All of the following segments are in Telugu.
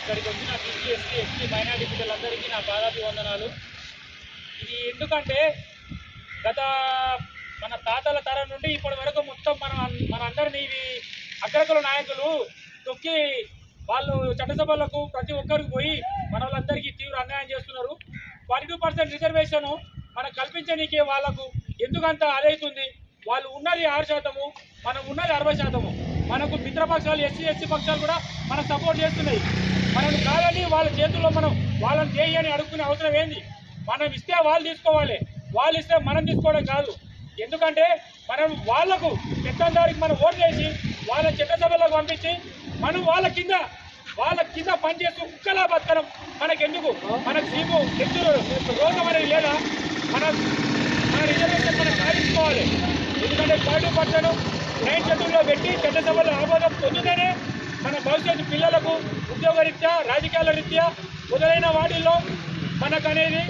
ఇక్కడికి వచ్చిన బీసీ ఎస్టీ ఎస్టీ మైనార్టీ బిడ్డలందరికీ నా పాదాభివందనాలు. ఇది ఎందుకంటే గత మన తాతల తరం నుండి ఇప్పటి వరకు మొత్తం మన మన అందరినీ ఇవి అగ్రకుల నాయకులు తొక్కి వాళ్ళు చట్టసభలకు ప్రతి ఒక్కరికి పోయి మన వాళ్ళందరికీ తీవ్ర అన్యాయం చేస్తున్నారు. ఫార్టీ టూ పర్సెంట్ రిజర్వేషన్ మనకు కల్పించనీకే వాళ్ళకు ఎందుకంత అదైతుంది వాళ్ళు ఉన్నది ఆరు శాతము మనం ఉన్నది అరవై శాతము. మనకు మిత్రపక్షాలు ఎస్సీ ఎస్సీ పక్షాలు కూడా మన సపోర్ట్ చేస్తున్నాయి. మనం కాదని వాళ్ళ చేతుల్లో మనం వాళ్ళని చేయి అని అడుక్కునే అవసరం ఏంది? మనం ఇస్తే వాళ్ళు తీసుకోవాలి. వాళ్ళు ఇస్తే మనం తీసుకోవడం కాదు. ఎందుకంటే మనం వాళ్ళకు పెత్తందారికి మనం ఓటు చేసి వాళ్ళ చట్టసభలకు పంపించి మనం వాళ్ళ కింద వాళ్ళ కింద పనిచేస్తూ ఉక్కలా బతకడం మనకెందుకు? మనకు సీము ఎత్తులు రోగం అనేది లేదా? మన మన రిజర్వేషన్ మనం సాధించుకోవాలి ఎందుకంటే పార్టీ పట్టడం నైన్ షెడ్యూల్లో పెట్టి చట్టసభలో ఆమోదం పొందితేనే మన భవిష్యత్తు పిల్లలకు ఉద్యోగరీత్యా రాజకీయాల రీత్యా మొదలైన వాటిల్లో మనకు అనేది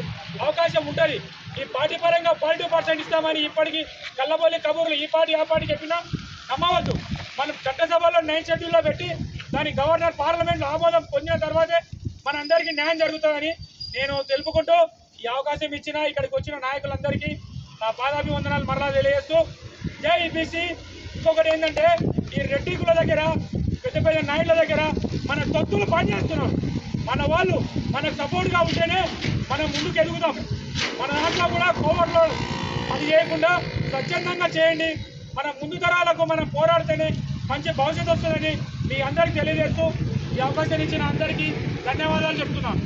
అవకాశం ఉంటుంది. ఈ పార్టీ పరంగా పార్టీ పర్సెంట్ ఇస్తామని ఇప్పటికీ కళ్ళబోలి కబూర్లు ఈ పార్టీ ఆ పార్టీ చెప్పినా నమ్మవద్దు. మనం చట్టసభలో నైన్ షెడ్యూల్లో పెట్టి దాని గవర్నర్ పార్లమెంట్లో ఆమోదం పొందిన తర్వాతే మనందరికీ న్యాయం జరుగుతుందని నేను తెలుపుకుంటూ ఈ అవకాశం ఇచ్చిన ఇక్కడికి వచ్చిన నాయకులందరికీ నా పాదాభివందనాలు మరలా తెలియజేస్తూ జై బీసీ ఇంకొకటి ఏంటంటే ఈ రెడ్డికుల దగ్గర పెద్ద పెద్ద నాయుడుల దగ్గర మన తత్తులు పనిచేస్తున్నాం. మన వాళ్ళు మనకు సపోర్ట్గా ఉంటేనే మనం ముందుకు ఎదుగుతాం మన దాంట్లో కూడా కోవర్లో అది చేయకుండా స్వచ్ఛందంగా చేయండి. మన ముందు తరాలకు మనం పోరాడితేనే మంచి భవిష్యత్తు వస్తుందని మీ అందరికీ తెలియజేస్తూ ఈ అవకాశం ఇచ్చిన అందరికీ ధన్యవాదాలు చెప్తున్నాను.